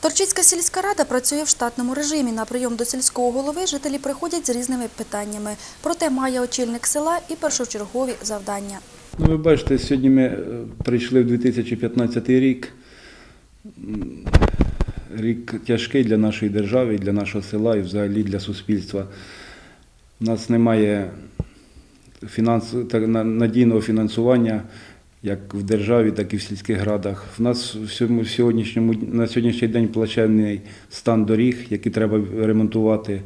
Торчицька сільська рада працює в штатному режимі. На прийом до сільського голови жителі приходять з різними питаннями. Проте має очільник села і першочергові завдання. Ну, ви бачите, сьогодні ми е, прийшли в 2015 рік. Рік тяжкий для нашої держави, для нашого села і взагалі для суспільства. У нас немає фінанс... надійного фінансування як в державі, так і в сільських радах. У нас в сьогоднішньому, на сьогоднішній день плачевний стан доріг, які треба ремонтувати,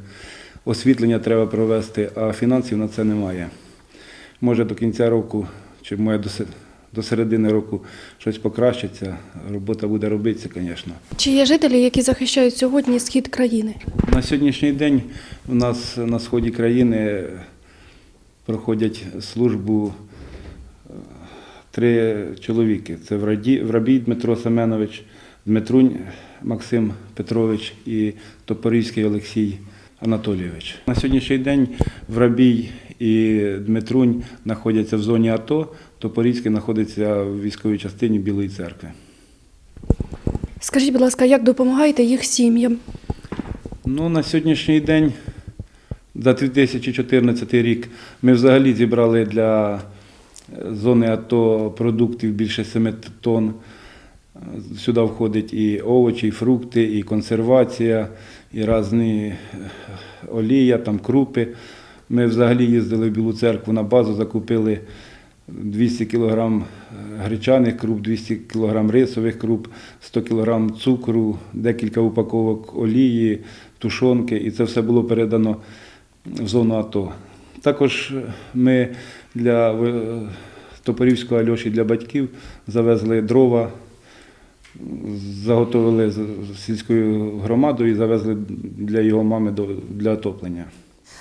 освітлення треба провести, а фінансів на це немає. Може до кінця року, чи може до, се- до середини року щось покращиться, робота буде робитися, звісно. Чи є жителі, які захищають сьогодні схід країни? На сьогоднішній день у нас на сході країни проходять службу три чоловіки. Це Врабій Дмитро Семенович, Дмитрунь Максим Петрович і Топорівський Олексій Анатолійович. На сьогоднішній день Врабій і Дмитрунь знаходяться в зоні АТО, Топорівський знаходиться в військовій частині Білої церкви. Скажіть, будь ласка, як допомагаєте їх сім'ям? Ну, на сьогоднішній день, за 2014 рік, ми взагалі зібрали для зони АТО продуктів більше 7 тонн. Е, Сюди входить і овочі, і фрукти, і консервація, і різні е, олія, там крупи. Ми взагалі їздили в Білу церкву на базу, закупили 200 кг гречаних круп, 200 кг рисових круп, 100 кг цукру, декілька упаковок олії, тушонки, і це все було передано в зону АТО. Також ми для е, Топорівського Альоші для батьків завезли дрова, заготовили сільською громадою і завезли для його мами для отоплення.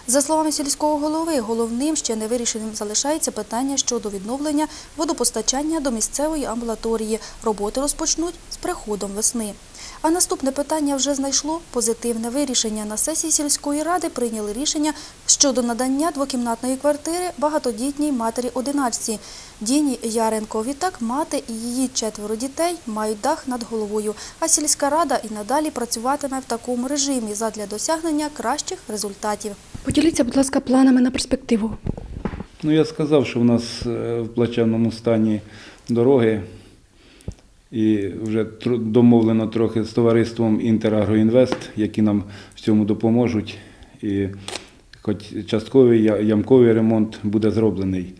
За словами сільського голови, головним ще не вирішеним залишається питання щодо відновлення водопостачання до місцевої амбулаторії. Роботи розпочнуть з приходом весни. А наступне питання вже знайшло позитивне вирішення. На сесії сільської ради прийняли рішення щодо надання двокімнатної квартири багатодітній матері одиначці Діні Яренко. Відтак мати і її четверо дітей мають дах над головою. А сільська рада і надалі працюватиме в такому режимі задля досягнення кращих результатів. Поділіться, будь ласка, планами на перспективу. Ну, я сказав, що в нас е, в плачевному стані дороги, і вже домовлено трохи з товариством Інтерагроінвест, які нам в цьому допоможуть. І хоч частковий ямковий ремонт буде зроблений.